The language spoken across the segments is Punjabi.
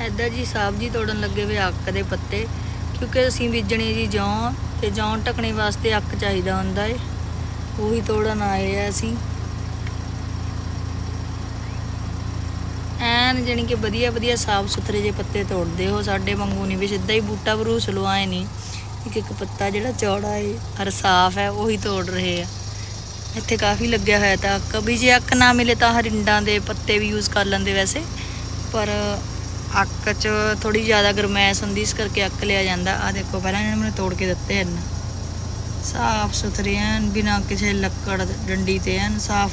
ਇੱਧਰ ਜੀ ਸਾਹਿਬ ਜੀ ਤੋੜਨ ਲੱਗੇ ਵੇ ਅੱਕ ਦੇ ਪੱਤੇ, ਕਿਉਂਕਿ ਅਸੀਂ ਬੀਜਣੇ ਜੀ ਜੌਂ ਤੇ ਜੌਂ ਟਕਣੇ ਵਾਸਤੇ ਅੱਕ ਚਾਹੀਦਾ ਹੁੰਦਾ ਏ। ਉਹੀ ਤੋੜਨ ਆਏ ਆ ਅਸੀਂ। ਐਨ ਜਾਣੀ ਕਿ ਵਧੀਆ ਵਧੀਆ ਸਾਫ਼ ਸੁਥਰੇ ਜੇ ਪੱਤੇ ਤੋੜਦੇ ਹੋ, ਸਾਡੇ ਵਾਂਗੂ ਨਹੀਂ ਵੀ ਸਿੱਧਾ ਹੀ ਬੂਟਾ ਬਰੂਸ ਲਵਾਏ ਨਹੀਂ। ਇੱਕ ਇੱਕ ਪੱਤਾ ਜਿਹੜਾ ਚੌੜਾ ਏ ਹਰ ਸਾਫ਼ ਹੈ, ਉਹੀ ਤੋੜ ਰਹੇ ਆ। ਇੱਥੇ ਕਾਫੀ ਲੱਗਿਆ ਹੋਇਆ ਤਾਂ ਅੱਕ ਵੀ ਜੇ ਅੱਕ ਨਾ ਮਿਲੇ ਤਾਂ ਹਰਿੰਡਾਂ ਦੇ ਪੱਤੇ ਵੀ ਯੂਜ਼ ਕਰ ਲੈਂਦੇ ਵੈਸੇ। ਪਰ ਅੱਕ 'ਚ ਥੋੜੀ ਜ਼ਿਆਦਾ ਗਰਮੈਸ਼ ਹੁੰਦੀ, ਇਸ ਕਰਕੇ ਅੱਕ ਲਿਆ ਜਾਂਦਾ। ਆ ਦੇਖੋ, ਪਹਿਲਾਂ ਇਹਨਾਂ ਨੇ ਮੈਨੂੰ ਤੋੜ ਕੇ ਦਿੱਤੇ ਹਨ। ਸਾਫ਼ ਸੁਥਰੇ ਹਨ, ਬਿਨਾਂ ਕਿਸੇ ਲੱਕੜ ਡੰਡੀ ਤੇ ਹਨ, ਸਾਫ਼।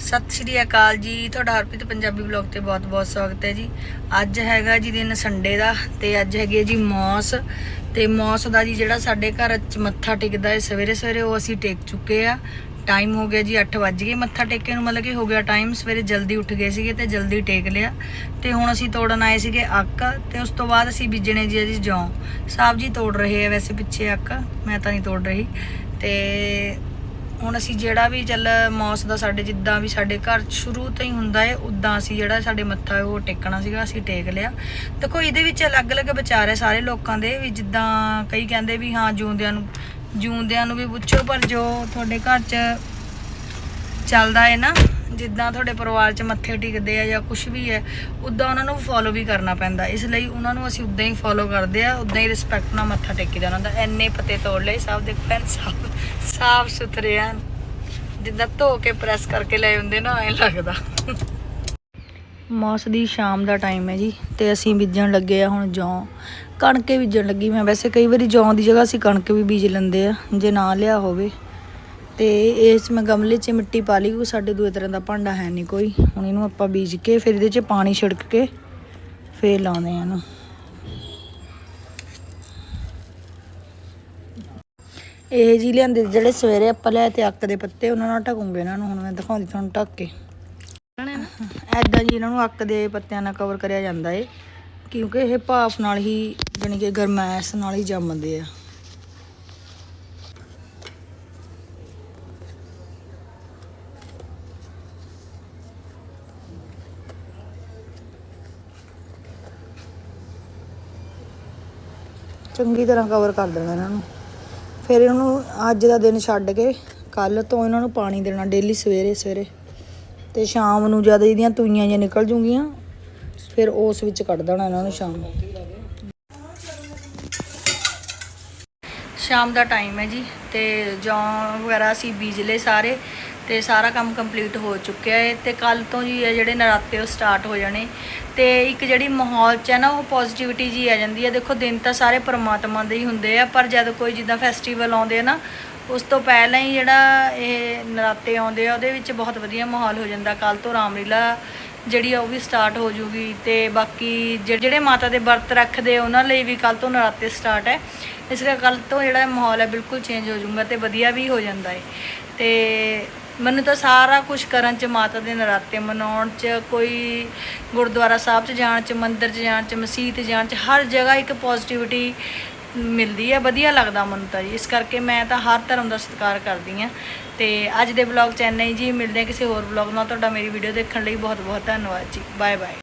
ਸਤਿ ਸ਼੍ਰੀ ਅਕਾਲ ਜੀ, ਤੁਹਾਡਾ ਹਰਪ੍ਰੀਤ, ਪੰਜਾਬੀ ਬਲੌਗ ਤੇ ਬਹੁਤ-ਬਹੁਤ ਸਵਾਗਤ ਹੈ ਜੀ। ਅੱਜ ਹੈਗਾ ਜੀ ਦਿਨ ਸੰਡੇ ਦਾ, ਤੇ ਅੱਜ ਹੈਗੀ ਹੈ ਜੀ ਮੌਸ। ਤੇ ਮੌਸ ਦਾ ਜੀ ਜਿਹੜਾ ਸਾਡੇ ਘਰ ਚ ਮੱਥਾ ਟੇਕਦਾ ਹੈ ਸਵੇਰੇ ਸਵੇਰੇ ਉਹ ਅਸੀਂ ਟੇਕ ਚੁੱਕੇ ਆ। ਟਾਈਮ ਹੋ ਗਿਆ ਜੀ 8 ਵੱਜ ਗਏ। ਮੱਥਾ ਟੇਕੇ ਨੂੰ ਮਤਲਬ ਕਿ ਹੋ ਗਿਆ ਟਾਈਮ ਸਵੇਰੇ ਜਲਦੀ ਉੱਠ ਗਏ ਸੀਗੇ ਤੇ ਜਲਦੀ ਟੇਕ ਲਿਆ। ਤੇ ਹੁਣ ਅਸੀਂ ਤੋੜਨ ਆਏ ਸੀਗੇ ਅੱਕ, ਤੇ ਉਸ ਤੋਂ ਬਾਅਦ ਅਸੀਂ ਬੀਜਣੇ ਜੀ ਜੀ ਜੌਂ। ਸਾਹਿਬ ਜੀ ਤੋੜ ਰਹੇ ਆ ਵੈਸੇ ਪਿੱਛੇ ਅੱਕ, ਮੈਂ ਤਾਂ ਨਹੀਂ ਤੋੜ ਰਹੀ। ਤੇ ਹੁਣ ਅਸੀਂ ਜਿਹੜਾ ਵੀ ਚੱਲ ਮੌਸ ਦਾ ਸਾਡੇ ਜਿੱਦਾਂ ਵੀ ਸਾਡੇ ਘਰ ਸ਼ੁਰੂ ਤੋਂ ਹੀ ਹੁੰਦਾ ਹੈ ਉਦਾਂ ਅਸੀਂ ਜਿਹੜਾ ਸਾਡੇ ਮੱਥਾ ਉਹ ਟੇਕਣਾ ਸੀਗਾ, ਅਸੀਂ ਟੇਕ ਲਿਆ। ਦੇਖੋ ਇਹਦੇ ਵਿੱਚ ਅਲੱਗ-ਅਲੱਗ ਵਿਚਾਰ ਹੈ ਸਾਰੇ ਲੋਕਾਂ ਦੇ, ਵੀ ਜਿੱਦਾਂ ਕਈ ਕਹਿੰਦੇ ਵੀ ਹਾਂ ਜੂੰਦਿਆਂ ਨੂੰ ਜੂੰਦਿਆਂ ਨੂੰ ਵੀ ਪੁੱਛੋ, ਪਰ ਜੋ ਤੁਹਾਡੇ ਘਰ 'ਚ ਚੱਲਦਾ ਹੈ ਨਾ, ਜਿੱਦਾਂ ਤੁਹਾਡੇ ਪਰਿਵਾਰ 'ਚ ਮੱਥੇ ਟਿਕਦੇ ਆ ਜਾਂ ਕੁਝ ਵੀ ਹੈ ਉਦਾਂ ਉਹਨਾਂ ਨੂੰ ਫੋਲੋ ਵੀ ਕਰਨਾ ਪੈਂਦਾ। ਇਸ ਲਈ ਉਹਨਾਂ ਨੂੰ ਅਸੀਂ ਉਦਾਂ ਹੀ ਫੋਲੋ ਕਰਦੇ ਆ, ਉਦਾਂ ਹੀ ਰਿਸਪੈਕਟ ਨਾਲ ਮੱਥਾ ਟੇਕੀਦਾ ਉਹਨਾਂ ਦਾ ਐਨੇ ਪਤੇ ਤੋੜ ਲਏ, ਸਭ ਦੇ ਪੈਨ ਸਾਫ਼ ਸਾਫ਼ ਸੁਥਰੇ ਆ ਜਿੱਦਾਂ ਧੋ ਕੇ ਪ੍ਰੈਸ ਕਰਕੇ ਲਏ ਹੁੰਦੇ ਨਾ, ਐਂ ਲੱਗਦਾ। ਮੌਸ ਦੀ ਸ਼ਾਮ ਦਾ ਟਾਈਮ ਹੈ ਜੀ ਤੇ ਅਸੀਂ ਬੀਜਣ ਲੱਗੇ ਆ ਹੁਣ ਜੌਂ। ਕਣਕ ਬੀਜਣ ਲੱਗੀ ਮੈਂ। ਵੈਸੇ ਕਈ ਵਾਰੀ ਜੌਂ ਦੀ ਜਗ੍ਹਾ ਅਸੀਂ ਕਣਕ ਵੀ ਬੀਜ ਲੈਂਦੇ ਆ, ਜੇ ਨਾ ਲਿਆ ਹੋਵੇ। ਤੇ ਇਸ ਮੈਂ ਗਮਲੇ 'ਚ ਮਿੱਟੀ ਪਾ ਲਈ ਕਿਉਂਕਿ ਸਾਡੇ ਦੂਏ ਤਰ੍ਹਾਂ ਦਾ ਭਾਂਡਾ ਹੈ ਨਹੀਂ ਕੋਈ। ਹੁਣ ਇਹਨੂੰ ਆਪਾਂ ਬੀਜ ਕੇ ਫਿਰ ਇਹਦੇ 'ਚ ਪਾਣੀ ਛਿੜਕ ਕੇ ਫੇਰ ਲਾਉਂਦੇ ਆ ਇਹਨੂੰ। ਇਹ ਜੀ ਲਿਆਂਦੇ ਜਿਹੜੇ ਸਵੇਰੇ ਆਪਾਂ ਲੈ ਤੇ ਅੱਕ ਦੇ ਪੱਤੇ, ਉਹਨਾਂ ਨਾਲ ਢਕੂੰਗੇ ਇਹਨਾਂ ਨੂੰ। ਹੁਣ ਮੈਂ ਦਿਖਾਉਂਦੀ ਤੁਹਾਨੂੰ ਢੱਕ ਕੇ। ਐਦਾਂ ਜੀ ਇਹਨਾਂ ਨੂੰ ਅੱਕ ਦੇ ਪੱਤਿਆਂ ਨਾਲ ਕਵਰ ਕਰਿਆ ਜਾਂਦਾ ਏ, ਕਿਉਂਕਿ ਇਹ ਭਾਫ ਨਾਲ ਹੀ ਜਾਣੀ ਕਿ ਗਰਮੈਸ਼ ਨਾਲ ਹੀ ਜੰਮਦੇ ਆ। ਚੰਗੀ ਤਰ੍ਹਾਂ ਕਵਰ ਕਰ ਦੇਣਾ ਇਹਨਾਂ ਨੂੰ। ਫਿਰ ਇਹਨਾਂ ਨੂੰ ਅੱਜ ਦਾ ਦਿਨ ਛੱਡ ਕੇ ਕੱਲ ਤੋਂ ਇਹਨਾਂ ਨੂੰ ਪਾਣੀ ਦੇਣਾ ਡੇਲੀ ਸਵੇਰੇ ਸਵੇਰੇ ਤੇ ਸ਼ਾਮ ਨੂੰ ਜਦ ਇਹਦੀਆਂ ਤੂਈਆਂ ਜਿਹੀਆਂ ਨਿਕਲ ਜੂਗੀਆਂ, ਫਿਰ ਉਸ ਵਿੱਚ ਕੱਢ ਦੇਣਾ ਇਹਨਾਂ ਨੂੰ ਸ਼ਾਮ ਸ਼ਾਮ ਦਾ ਟਾਈਮ ਹੈ ਜੀ ਤੇ ਜੌਂ ਵਗੈਰਾ ਅਸੀਂ ਬੀਜ ਲਏ ਸਾਰੇ ਤੇ ਸਾਰਾ ਕੰਮ ਕੰਪਲੀਟ ਹੋ ਚੁੱਕਿਆ ਹੈ ਤੇ ਕੱਲ ਤੋਂ ਜੀ ਇਹ ਜਿਹੜੇ ਨਰਾਤੇ ਉਹ ਸਟਾਰਟ ਹੋ ਜਾਣੇ। ਤੇ ਇੱਕ ਜਿਹੜੀ ਮਾਹੌਲ 'ਚ ਹੈ ਨਾ, ਉਹ ਪੋਜ਼ਿਟਿਵਿਟੀ ਜੀ ਆ ਜਾਂਦੀ ਹੈ। ਦੇਖੋ ਦਿਨ ਤਾਂ ਸਾਰੇ ਪਰਮਾਤਮਾ ਦੇ ਹੀ ਹੁੰਦੇ ਆ, ਪਰ ਜਦ ਕੋਈ ਜਿੱਦਾਂ ਫੈਸਟੀਵਲ ਆਉਂਦੇ ਆ ਨਾ ਉਸ ਤੋਂ ਪਹਿਲਾਂ ਹੀ ਜਿਹੜਾ ਇਹ ਨਰਾਤੇ ਆਉਂਦੇ ਆ ਉਹਦੇ ਵਿੱਚ ਬਹੁਤ ਵਧੀਆ ਮਾਹੌਲ ਹੋ ਜਾਂਦਾ। ਕੱਲ ਤੋਂ ਰਾਮਲੀਲਾ ਜਿਹੜੀ ਆ ਉਹ ਵੀ ਸਟਾਰਟ ਹੋ ਜੂਗੀ ਤੇ ਬਾਕੀ ਜਿਹੜੇ ਮਾਤਾ ਦੇ ਵਰਤ ਰੱਖਦੇ ਆ, ਉਹਨਾਂ ਲਈ ਵੀ ਕੱਲ ਤੋਂ ਨਰਾਤੇ ਸਟਾਰਟ ਹੈ ਇਸ ਕਰਕੇ ਕੱਲ ਤੋਂ ਜਿਹੜਾ ਮਾਹੌਲ ਹੈ ਬਿਲਕੁਲ ਚੇਂਜ ਹੋ ਜਾਊਗਾ ਤੇ ਵਧੀਆ ਵੀ ਹੋ ਜਾਂਦਾ ਹੈ ਤੇ ਮੈਨੂੰ ਤਾਂ ਸਾਰਾ ਕੁਝ ਕਰਨ ਚ ਮਾਤਾ ਦੇ ਨਰਾਤੇ ਮਨਾਉਣ ਚ ਕੋਈ ਗੁਰਦੁਆਰਾ ਸਾਹਿਬ ਚ ਜਾਣ ਚ ਮੰਦਿਰ ਚ ਜਾਣ ਚ ਮਸਜਿਦ ਜਾਣ ਚ ਹਰ ਜਗ੍ਹਾ ਇੱਕ ਪੋਜ਼ਿਟਿਵਿਟੀ ਮਿਲਦੀ ਹੈ ਵਧੀਆ ਲੱਗਦਾ ਮੈਨੂੰ ਤਾਂ ਜੀ। ਇਸ ਕਰਕੇ ਮੈਂ ਤਾਂ ਹਰ ਧਰਮ ਦਾ ਸਤਿਕਾਰ ਕਰਦੀ ਹਾਂ ਤੇ ਅੱਜ ਦੇ ਵਲੌਗ ਚ ਇੰਨਾ ਹੀ ਜੀ। ਮਿਲਦੇ ਹਾਂ ਕਿਸੇ ਹੋਰ ਵਲੌਗ ਨਾਲ। ਤੁਹਾਡਾ ਮੇਰੀ ਵੀਡੀਓ ਦੇਖਣ ਲਈ ਬਹੁਤ ਬਹੁਤ ਧੰਨਵਾਦ ਜੀ। Bye bye